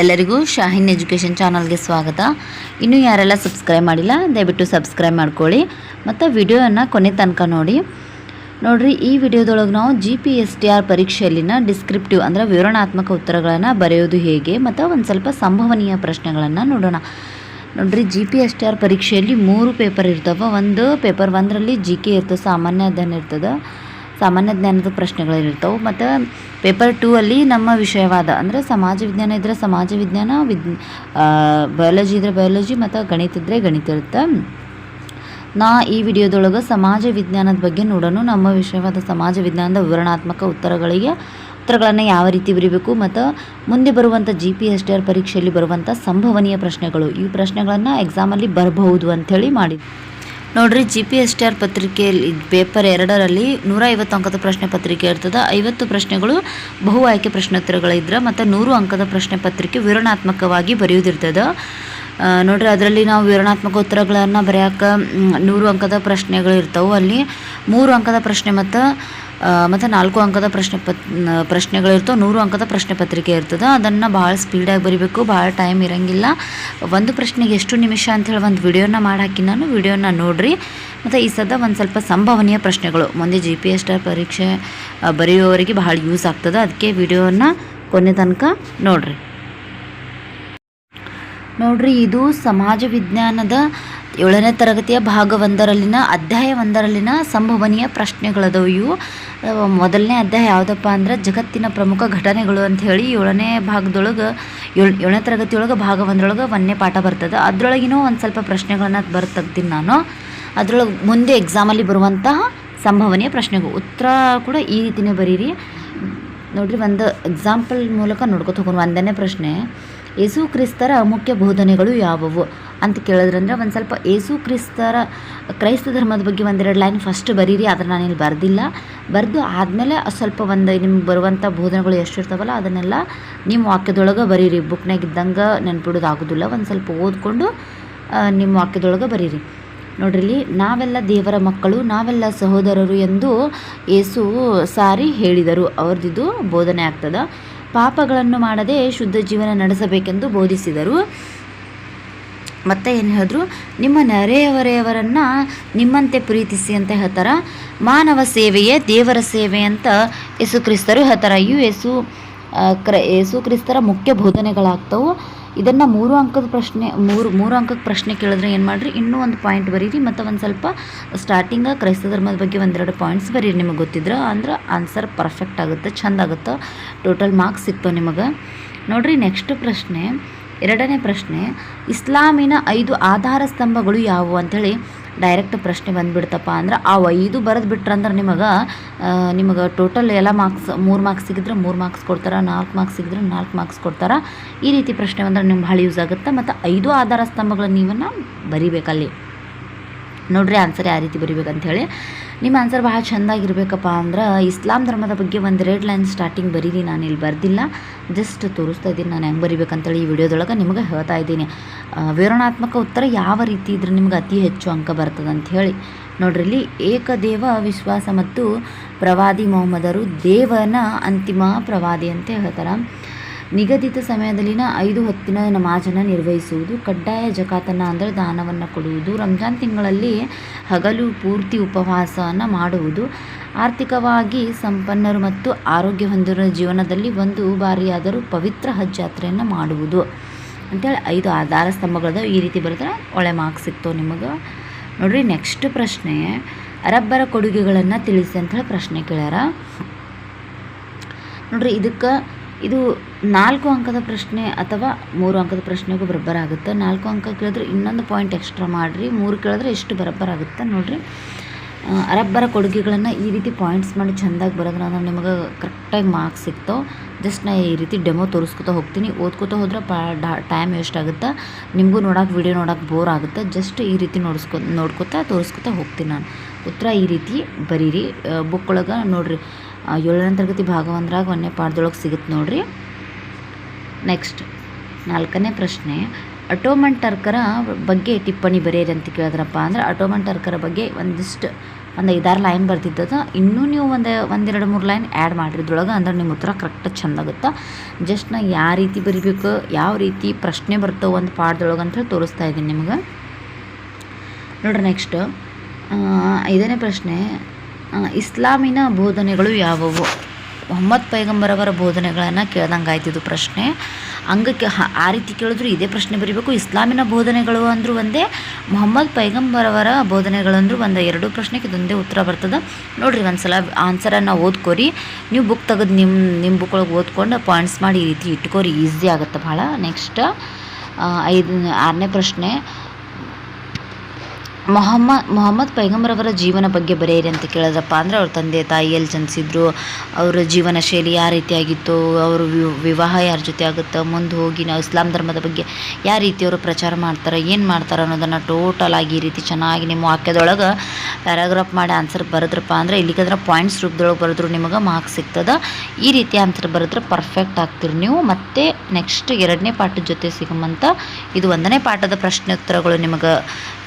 ಎಲ್ಲರಿಗೂ ಶಾಹಿನ್ ಎಜುಕೇಷನ್ ಚಾನಲ್ಗೆ ಸ್ವಾಗತ. ಇನ್ನೂ ಯಾರೆಲ್ಲ ಸಬ್ಸ್ಕ್ರೈಬ್ ಮಾಡಿಲ್ಲ, ದಯವಿಟ್ಟು ಸಬ್ಸ್ಕ್ರೈಬ್ ಮಾಡ್ಕೊಳ್ಳಿ. ಮತ್ತು ವಿಡಿಯೋನ ಕೊನೆ ತನಕ ನೋಡಿ. ನೋಡ್ರಿ, ಈ ವಿಡಿಯೋದೊಳಗೆ ನಾವು G P S T R ಪರೀಕ್ಷೆಯಲ್ಲಿನ descriptive ಅಂದರೆ ವಿವರಣಾತ್ಮಕ ಉತ್ತರಗಳನ್ನು ಬರೆಯೋದು ಹೇಗೆ, ಮತ್ತು ಒಂದು ಸ್ವಲ್ಪ ಸಂಭವನೀಯ ಪ್ರಶ್ನೆಗಳನ್ನು ನೋಡೋಣ. ನೋಡ್ರಿ G P S T R ಪರೀಕ್ಷೆಯಲ್ಲಿ ಮೂರು ಪೇಪರ್ ಇರ್ತವೆ. ಒಂದು ಪೇಪರ್ ಒಂದರಲ್ಲಿ ಜಿ ಕೆ ಇರ್ತದೆ, ಸಾಮಾನ್ಯ ಅಧ್ಯಯನ ಇರ್ತದೆ. ಸಾಮಾನ್ಯ ಜ್ಞಾನದ ಪ್ರಶ್ನೆಗಳಿರ್ತವೆ ಮತ್ತು ಪೇಪರ್ ಟೂ ಅಲ್ಲಿ ನಮ್ಮ ವಿಷಯವಾದ, ಅಂದರೆ ಸಮಾಜ ವಿಜ್ಞಾನ ಇದ್ದರೆ ಸಮಾಜ ವಿಜ್ಞಾನ, ವಿದ್ ಬಯಾಲಜಿ ಇದ್ದರೆ ಬಯಾಲಜಿ ಮತ್ತು ಗಣಿತ ಇದ್ದರೆ ಗಣಿತ ಇರುತ್ತೆ. ನಾ ಈ ವಿಡಿಯೋದೊಳಗೆ ಸಮಾಜ ವಿಜ್ಞಾನದ ಬಗ್ಗೆ ನೋಡೋಣ ನಮ್ಮ ವಿಷಯವಾದ ಸಮಾಜ ವಿಜ್ಞಾನದ ವಿವರಣಾತ್ಮಕ ಉತ್ತರಗಳಿಗೆ, ಉತ್ತರಗಳನ್ನು ಯಾವ ರೀತಿ ಬರೀಬೇಕು, ಮತ್ತು ಮುಂದೆ ಬರುವಂಥ G P S T R ಪರೀಕ್ಷೆಯಲ್ಲಿ ಬರುವಂಥ ಸಂಭವನೀಯ ಪ್ರಶ್ನೆಗಳು, ಈ ಪ್ರಶ್ನೆಗಳನ್ನು ಎಕ್ಸಾಮಲ್ಲಿ ಬರಬಹುದು ಅಂಥೇಳಿ ಮಾಡಿ. ನೋಡ್ರಿ G P S T R ಪತ್ರಿಕೆಯಲ್ಲಿ ಪೇಪರ್ ಎರಡರಲ್ಲಿ ನೂರ ಐವತ್ತು ಅಂಕದ ಪ್ರಶ್ನೆ ಪತ್ರಿಕೆ ಇರ್ತದೆ. ಐವತ್ತು ಪ್ರಶ್ನೆಗಳು ಬಹು ಆಯ್ಕೆ ಪ್ರಶ್ನೋತ್ತರಗಳಿದ್ರೆ ಮತ್ತು ನೂರು ಅಂಕದ ಪ್ರಶ್ನೆ ಪತ್ರಿಕೆ ವಿವರಣಾತ್ಮಕವಾಗಿ ಬರೆಯೋದಿರ್ತದೆ ನೋಡ್ರಿ, ಅದರಲ್ಲಿ ನಾವು ವಿವರಣಾತ್ಮಕ ಉತ್ತರಗಳನ್ನು ಬರೆಯೋಕೆ ನೂರು ಅಂಕದ ಪ್ರಶ್ನೆಗಳು ಇರ್ತವೆ. ಅಲ್ಲಿ ಮೂರು ಅಂಕದ ಪ್ರಶ್ನೆ ಮತ್ತು ಮತ್ತು ನಾಲ್ಕು ಅಂಕದ ಪ್ರಶ್ನೆ ಪತ್ ಪ್ರಶ್ನೆಗಳಿರ್ತವೆ, ನೂರು ಅಂಕದ ಪ್ರಶ್ನೆ ಪತ್ರಿಕೆ ಇರ್ತದೆ. ಅದನ್ನು ಭಾಳ ಸ್ಪೀಡಾಗಿ ಬರಿಬೇಕು, ಭಾಳ ಟೈಮ್ ಇರಂಗಿಲ್ಲ. ಒಂದು ಪ್ರಶ್ನೆಗೆ ಎಷ್ಟು ನಿಮಿಷ ಅಂಥೇಳಿ ಒಂದು ವಿಡಿಯೋನ ಮಾಡಿ ಹಾಕಿ ನಾನು ವಿಡಿಯೋನ ನೋಡ್ರಿ. ಮತ್ತು ಈ ಸದ ಒಂದು ಸ್ವಲ್ಪ ಸಂಭವನೀಯ ಪ್ರಶ್ನೆಗಳು. ಮುಂದೆ ಜಿ ಪಿ ಎಸ್ ಪರೀಕ್ಷೆ ಬರೆಯುವವರಿಗೆ ಭಾಳ ಯೂಸ್ ಆಗ್ತದೆ. ಅದಕ್ಕೆ ವಿಡಿಯೋನ ಕೊನೆ ತನಕ ನೋಡಿರಿ. ನೋಡ್ರಿ, ಇದು ಸಮಾಜ ವಿಜ್ಞಾನದ ಏಳನೇ ತರಗತಿಯ ಭಾಗ ಒಂದರಲ್ಲಿನ ಅಧ್ಯಾಯ ಒಂದರಲ್ಲಿನ ಸಂಭವನೀಯ ಪ್ರಶ್ನೆಗಳದವು ಇವು ಮೊದಲನೇ ಅಧ್ಯಾಯ ಯಾವುದಪ್ಪ ಅಂದ್ರೆ ಜಗತ್ತಿನ ಪ್ರಮುಖ ಘಟನೆಗಳು ಅಂತ ಹೇಳಿ ಏಳನೇ ಭಾಗದೊಳಗೆ, ಏಳು, ಏಳನೇ ತರಗತಿಯೊಳಗೆ ಭಾಗ ಒಂದರೊಳಗೆ ಒಂದನೇ ಪಾಠ ಬರ್ತದೆ. ಅದರೊಳಗಿನೂ ಒಂದು ಸ್ವಲ್ಪ ಪ್ರಶ್ನೆಗಳನ್ನ ಬರ್ ತೆಗ್ತೀನಿ ನಾನು. ಅದರೊಳಗೆ ಮುಂದೆ ಎಕ್ಸಾಮಲ್ಲಿ ಬರುವಂತಹ ಸಂಭವನೀಯ ಪ್ರಶ್ನೆಗಳು. ಉತ್ತರ ಕೂಡ ಈ ರೀತಿನೇ ಬರೀರಿ. ನೋಡಿರಿ ಒಂದು ಎಕ್ಸಾಂಪಲ್ ಮೂಲಕ ನೋಡ್ಕೊತ ಹೋಗೋಣ. ಒಂದನೇ ಪ್ರಶ್ನೆ, ಯೇಸು ಕ್ರಿಸ್ತರ ಮುಖ್ಯ ಬೋಧನೆಗಳು ಯಾವುವು? ಅಂತ ಕೇಳಿದ್ರಂದ್ರೆ ಒಂದು ಸ್ವಲ್ಪ ಯೇಸು ಕ್ರಿಸ್ತರ ಕ್ರೈಸ್ತ ಧರ್ಮದ ಬಗ್ಗೆ ಒಂದೆರಡು ಲೈನ್ ಫಸ್ಟ್ ಬರೀರಿ ಅದನ್ನು ನಾನಿಲ್ಲಿ ಬರೆದಿಲ್ಲ. ಬರೆದು ಆದಮೇಲೆ ಸ್ವಲ್ಪ ಒಂದು ನಿಮ್ಗೆ ಬರುವಂಥ ಬೋಧನೆಗಳು ಎಷ್ಟು ಇರ್ತಾವಲ್ಲ ಅದನ್ನೆಲ್ಲ ನಿಮ್ಮ ವಾಕ್ಯದೊಳಗೆ ಬರೀರಿ. ಬುಕ್ನಾಗ ಇದ್ದಂಗೆ ನೆನ್ಪಿಡೋದು ಆಗೋದಿಲ್ಲ ಒಂದು ಸ್ವಲ್ಪ ಓದ್ಕೊಂಡು ನಿಮ್ಮ ವಾಕ್ಯದೊಳಗೆ ಬರೀರಿ. ನೋಡ್ರಿಲ್ಲಿ, ನಾವೆಲ್ಲ ದೇವರ ಮಕ್ಕಳು, ನಾವೆಲ್ಲ ಸಹೋದರರು ಎಂದು ಯೇಸು ಸಾರಿ ಹೇಳಿದರು. ಅವ್ರದ್ದು ಬೋಧನೆ ಆಗ್ತದ. ಪಾಪಗಳನ್ನು ಮಾಡದೆ ಶುದ್ಧ ಜೀವನ ನಡೆಸಬೇಕೆಂದು ಬೋಧಿಸಿದರು. ಮತ್ತೆ ಏನು ಹೇಳಿದ್ರು? ನಿಮ್ಮ ನೆರೆಯವರೆಯವರನ್ನು ನಿಮ್ಮಂತೆ ಪ್ರೀತಿಸಿ ಅಂತ ಹೇಳ್ತಾರೆ. ಮಾನವ ಸೇವೆಯೇ ದೇವರ ಸೇವೆ ಅಂತ ಯೇಸು ಕ್ರಿಸ್ತರು ಹೇಳ್ತಾರೆ. ಇವು ಯೇಸು ಕ್ರ, ಯೇಸು ಕ್ರಿಸ್ತರ ಮುಖ್ಯ ಬೋಧನೆಗಳಾಗ್ತವು. ಇದನ್ನು ಮೂರು ಅಂಕದ ಪ್ರಶ್ನೆ, ಮೂರು ಮೂರು ಅಂಕದ ಪ್ರಶ್ನೆ ಕೇಳಿದ್ರೆ ಏನು ಮಾಡಿರಿ? ಇನ್ನೂ ಒಂದು ಪಾಯಿಂಟ್ ಬರೀರಿ, ಮತ್ತು ಒಂದು ಸ್ವಲ್ಪ ಸ್ಟಾರ್ಟಿಂಗ ಕ್ರೈಸ್ತ ಧರ್ಮದ ಬಗ್ಗೆ ಒಂದೆರಡು ಪಾಯಿಂಟ್ಸ್ ಬರೀರಿ ನಿಮಗೆ ಗೊತ್ತಿದ್ರೆ. ಅಂದ್ರೆ ಆನ್ಸರ್ ಪರ್ಫೆಕ್ಟ್ ಆಗುತ್ತೆ, ಚಂದ ಆಗುತ್ತೆ. ಟೋಟಲ್ ಮಾರ್ಕ್ಸ್ ಸಿಗ್ತವೆ ನಿಮಗೆ. ನೋಡಿರಿ ನೆಕ್ಸ್ಟ್ ಪ್ರಶ್ನೆ. ಎರಡನೇ ಪ್ರಶ್ನೆ, ಇಸ್ಲಾಮಿನ ಐದು ಆಧಾರ ಸ್ತಂಭಗಳು ಯಾವುವು ಅಂಥೇಳಿ ಡೈರೆಕ್ಟ್ ಪ್ರಶ್ನೆ ಬಂದುಬಿಡ್ತಪ್ಪ ಅಂದ್ರೆ, ಆ ಐದು ಬರೆದು ಬಿಟ್ರಂದ್ರೆ ನಿಮಗೆ ನಿಮಗೆ ಟೋಟಲ್ ಎಲ್ಲ ಮಾರ್ಕ್ಸ್ ಮೂರು ಮಾರ್ಕ್ಸ್ ಸಿಗಿದ್ರೆ ಮೂರು ಮಾರ್ಕ್ಸ್ ಕೊಡ್ತಾರೆ, ನಾಲ್ಕು ಮಾರ್ಕ್ಸ್ ಸಿಗಿದ್ರೆ ನಾಲ್ಕು ಮಾರ್ಕ್ಸ್ ಕೊಡ್ತಾರೆ. ಈ ರೀತಿ ಪ್ರಶ್ನೆ ಬಂದ್ರೆ ನಿಮ್ಗೆ ಭಾಳ ಯೂಸ್ ಆಗುತ್ತೆ? ಮತ್ತು ಐದು ಆಧಾರ ಸ್ತಂಭಗಳನ್ನು ನೀವನ್ನ ಬರಿಬೇಕಲ್ಲಿ. ನೋಡ್ರಿ ಆನ್ಸರ್ ಯಾವ ರೀತಿ ಬರಿಬೇಕಂಥೇಳಿ ನಿಮ್ಮ ಆನ್ಸರ್ ಭಾಳ ಚೆಂದಾಗಿರ್ಬೇಕಪ್ಪ ಅಂದ್ರೆ, ಇಸ್ಲಾಂ ಧರ್ಮದ ಬಗ್ಗೆ ಒಂದು ರೆಡ್ ಲೈನ್ ಸ್ಟಾರ್ಟಿಂಗ್ ಬರೀರಿ ನಾನು ಇಲ್ಲಿ ಬರ್ದಿಲ್ಲ. ಜಸ್ಟ್ ತೋರಿಸ್ತಾ ಇದ್ದೀನಿ, ನಾನು ಹೆಂಗೆ ಬರಿಬೇಕಂತೇಳಿ ಈ ವಿಡಿಯೋದೊಳಗೆ ನಿಮಗೆ ಹೇಳ್ತಾ ಇದ್ದೀನಿ. ವಿವರಣಾತ್ಮಕ ಉತ್ತರ ಯಾವ ರೀತಿ ಇದ್ರೆ ನಿಮ್ಗೆ ಅತಿ ಹೆಚ್ಚು ಅಂಕ ಬರ್ತದೆ ಅಂತ ಹೇಳಿ. ನೋಡ್ರಿ, ಇಲ್ಲಿ ಏಕದೇವ ವಿಶ್ವಾಸ ಮತ್ತು ಪ್ರವಾದಿ ಮೊಹಮ್ಮದರು ದೇವನ ಅಂತಿಮ ಪ್ರವಾದಿ ಅಂತ ಹೇಳ್ತಾರೆ. ನಿಗದಿತ ಸಮಯದಲ್ಲಿನ ಐದು ಹೊತ್ತಿನ ನಮಾಜನ್ನು ನಿರ್ವಹಿಸುವುದು, ಕಡ್ಡಾಯ ಜಕಾತನ್ನು ಅಂದರೆ ದಾನವನ್ನು ಕೊಡುವುದು, ರಂಜಾನ್ ತಿಂಗಳಲ್ಲಿ ಹಗಲು ಪೂರ್ತಿ ಉಪವಾಸವನ್ನು ಮಾಡುವುದು ಆರ್ಥಿಕವಾಗಿ ಸಂಪನ್ನರು ಮತ್ತು ಆರೋಗ್ಯ ಹೊಂದಿರುವ ಜೀವನದಲ್ಲಿ ಒಂದು ಬಾರಿಯಾದರೂ ಪವಿತ್ರ ಹಜ್ ಯಾತ್ರೆಯನ್ನು ಮಾಡುವುದು. ಅಂತೇಳಿ ಐದು ಆಧಾರ ಸ್ತಂಭಗಳದಾವೆ ಈ ರೀತಿ ಬರೆದ್ರೆ ಒಳ್ಳೆ ಮಾರ್ಕ್ಸ್ ಸಿಕ್ತು ನಿಮಗೆ. ನೋಡ್ರಿ ನೆಕ್ಸ್ಟ್ ಪ್ರಶ್ನೆ, ಅರಬ್ಬರ ಕೊಡುಗೆಗಳನ್ನು ತಿಳಿಸಿ ಅಂತೇಳಿ ಪ್ರಶ್ನೆ ಕೇಳ್ಯಾರ. ನೋಡ್ರಿ, ಇದಕ್ಕೆ ಇದು ನಾಲ್ಕು ಅಂಕದ ಪ್ರಶ್ನೆ ಅಥವಾ ಮೂರು ಅಂಕದ ಪ್ರಶ್ನೆಗೂ ಬರಬ್ಬರ ಆಗುತ್ತೆ. ನಾಲ್ಕು ಅಂಕ ಕೇಳಿದ್ರೆ ಇನ್ನೊಂದು ಪಾಯಿಂಟ್ ಎಕ್ಸ್ಟ್ರಾ ಮಾಡಿರಿ, ಮೂರು ಕೇಳಿದ್ರೆ ಎಷ್ಟು ಬರಬ್ಬರ ಆಗುತ್ತೆ ನೋಡ್ರಿ. ಅರಬ್ಬರ ಕೊಡುಗೆಗಳನ್ನು ಈ ರೀತಿ ಪಾಯಿಂಟ್ಸ್ ಮಾಡಿ ಚೆಂದಾಗಿ ಬರೋದ್ರೆ ಅಂದ್ರೆ ನಿಮಗೆ ಕರೆಕ್ಟಾಗಿ ಮಾರ್ಕ್ಸ್ ಸಿಗ್ತಾವೆ ಜಸ್ಟ್ ನಾ ಈ ರೀತಿ ಡೆಮೋ ತೋರಿಸ್ಕೊತಾ ಹೋಗ್ತೀನಿ. ಓದ್ಕೊತಾ ಹೋದ್ರೆ ಪಾ ಟೈಮ್ ವೇಸ್ಟ್ ಆಗುತ್ತೆ. ನಿಮಗೂ ನೋಡೋಕೆ ವಿಡಿಯೋ ನೋಡೋಕೆ ಬೋರ್ ಆಗುತ್ತೆ. ಜಸ್ಟ್ ಈ ರೀತಿ ನೋಡಿಸ್ಕೊ, ನೋಡ್ಕೊತಾ ತೋರಿಸ್ಕೊತಾ ಹೋಗ್ತೀನಿ ನಾನು. ಉತ್ತರ ಈ ರೀತಿ ಬರೀರಿ. ಬುಕ್ ಒಳಗೆ ನೋಡಿರಿ. ಏಳನೇ ತರಗತಿ ಭಾಗ ಒಂದ್ರಾಗ ಒಂದನೇ ಸಿಗುತ್ತೆ ನೋಡಿರಿ. ನೆಕ್ಸ್ಟ್ ನಾಲ್ಕನೇ ಪ್ರಶ್ನೆ. ಅಟೋಮನ್ ಟರ್ಕರ ಬಗ್ಗೆ ಟಿಪ್ಪಣಿ ಬರೆಯಿರಿ ಅಂತ ಕೇಳಿದ್ರಪ್ಪ ಅಂದ್ರೆ ಅಟೋಮನ್ ಟರ್ಕರ ಬಗ್ಗೆ ಒಂದಿಷ್ಟು ಒಂದು ಐದಾರು ಲೈನ್ ಬರ್ತಿದ್ದದ ಇನ್ನೂ ನೀವು ಒಂದು ಒಂದೆರಡು ಮೂರು ಲೈನ್ ಆ್ಯಡ್ ಮಾಡಿರಿ ಇದ್ರೊಳಗೆ ಅಂದ್ರೆ ನಿಮ್ಮ ಉತ್ತರ ಕರೆಕ್ಟ್ ಚಂದ ಆಗುತ್ತೆ? ಜಸ್ಟ್ ನಾ ಯಾವ ರೀತಿ ಬರಿಬೇಕು, ಯಾವ ರೀತಿ ಪ್ರಶ್ನೆ ಬರ್ತವೆ ಒಂದು ಪಾಠದೊಳಗೆ ಅಂತ ಹೇಳಿ ತೋರಿಸ್ತಾ ಇದ್ದೀನಿ ನಿಮ್ಗೆ. ನೋಡ್ರಿ ನೆಕ್ಸ್ಟ್ ಐದನೇ ಪ್ರಶ್ನೆ. ಇಸ್ಲಾಮಿನ ಬೋಧನೆಗಳು ಯಾವುವು? ಮೊಹಮ್ಮದ್ ಪೈಗಂಬರವರ ಬೋಧನೆಗಳನ್ನು ಕೇಳ್ದಂಗೆ ಆಯ್ತಿದ್ದು ಪ್ರಶ್ನೆ. ಹಂಗಕ್ಕೆ ಹ- ಆ ರೀತಿ ಕೇಳಿದ್ರು ಇದೇ ಪ್ರಶ್ನೆ ಬರೀಬೇಕು. ಇಸ್ಲಾಮಿನ ಬೋಧನೆಗಳು ಅಂದರೂ ಒಂದೇ, ಮೊಹಮ್ಮದ್ ಪೈಗಂಬರ್ ಅವರ ಬೋಧನೆಗಳು ಅಂದರೂ ಒಂದು. ಎರಡು ಪ್ರಶ್ನೆಗೆ ಇದೊಂದೇ ಉತ್ತರ ಬರ್ತದೆ. ನೋಡಿರಿ ಒಂದು ಸಲ ಆನ್ಸರನ್ನು ಓದ್ಕೋರಿ. ನೀವು ಬುಕ್ ತೆಗೆದು ನಿಮ್ಮ ನಿಮ್ಮ ಬುಕ್ ಒಳಗೆ ಓದ್ಕೊಂಡು ಪಾಯಿಂಟ್ಸ್ ಮಾಡಿ ಈ ರೀತಿ ಇಟ್ಕೋರಿ. ಈಸಿ ಆಗುತ್ತೆ ಭಾಳ ನೆಕ್ಸ್ಟ್ ಐದು, ಆರನೇ ಪ್ರಶ್ನೆ. ಮೊಹಮ್ಮದ್ ಮೊಹಮ್ಮದ್ ಪೈಗಂಬರ್ ಅವರ ಜೀವನ ಬಗ್ಗೆ ಬರೆಯಿರಿ ಅಂತ ಕೇಳಿದ್ರಪ್ಪ ಅಂದರೆ ಅವ್ರ ತಂದೆ ತಾಯಿ ಎಲ್ಲಿ ಜನಿಸಿದ್ರು, ಅವರ ಜೀವನ ಶೈಲಿ ಯಾವ ರೀತಿಯಾಗಿತ್ತು, ಅವ್ರ ವಿವಾಹ ಯಾರ ಜೊತೆ ಆಗುತ್ತೆ, ಮುಂದೆ ಹೋಗಿ ನಾವು ಇಸ್ಲಾಂ ಧರ್ಮದ ಬಗ್ಗೆ ಯಾವ ರೀತಿ ಅವರು ಪ್ರಚಾರ ಮಾಡ್ತಾರೆ, ಏನು ಮಾಡ್ತಾರೆ ಅನ್ನೋದನ್ನು ಟೋಟಲ್ ಆಗಿ ಈ ರೀತಿ ಚೆನ್ನಾಗಿ ನಿಮ್ಮ ವಾಕ್ಯದೊಳಗೆ ಪ್ಯಾರಾಗ್ರಾಫ್ ಮಾಡಿ ಆನ್ಸರ್ ಬರೆದ್ರಪ್ಪ ಅಂದರೆ ಇಲ್ಲಿಗಂದ್ರೆ ಪಾಯಿಂಟ್ಸ್ ರೂಪದೊಳಗೆ ಬರೆದ್ರು ನಿಮಗೆ ಮಾರ್ಕ್ಸ್ ಸಿಗ್ತದೆ. ಈ ರೀತಿ ಆನ್ಸರ್ ಬರೆದ್ರೆ ಪರ್ಫೆಕ್ಟ್ ಆಗ್ತೀರಿ ನೀವು. ಮತ್ತೆ ನೆಕ್ಸ್ಟ್ ಎರಡನೇ ಪಾಠದ ಜೊತೆ ಸಿಗಮಂತ ಇದು ಒಂದನೇ ಪಾಠದ ಪ್ರಶ್ನೋತ್ತರಗಳು ನಿಮಗೆ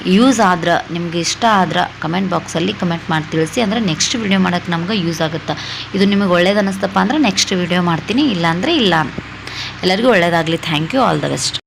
ಯೂಸ್ ಆದ್ರೆ, ನಿಮ್ಗೆ ಇಷ್ಟ ಆದ್ರೆ ಕಮೆಂಟ್ ಬಾಕ್ಸಲ್ಲಿ ಕಮೆಂಟ್ ಮಾಡಿ ತಿಳಿಸಿ. ಅಂದರೆ ನೆಕ್ಸ್ಟ್ ವಿಡಿಯೋ ಮಾಡೋಕ್ಕೆ ನಮ್ಗೆ ಯೂಸ್ ಆಗುತ್ತೆ? ಇದು ನಿಮಗೆ ಒಳ್ಳೇದು ಅನ್ನಿಸ್ತಪ್ಪ ಅಂದರೆ ನೆಕ್ಸ್ಟ್ ವಿಡಿಯೋ ಮಾಡ್ತೀನಿ. ಇಲ್ಲಾಂದರೆ ಇಲ್ಲ. ಎಲ್ಲರಿಗೂ ಒಳ್ಳೇದಾಗಲಿ. Thank you all the best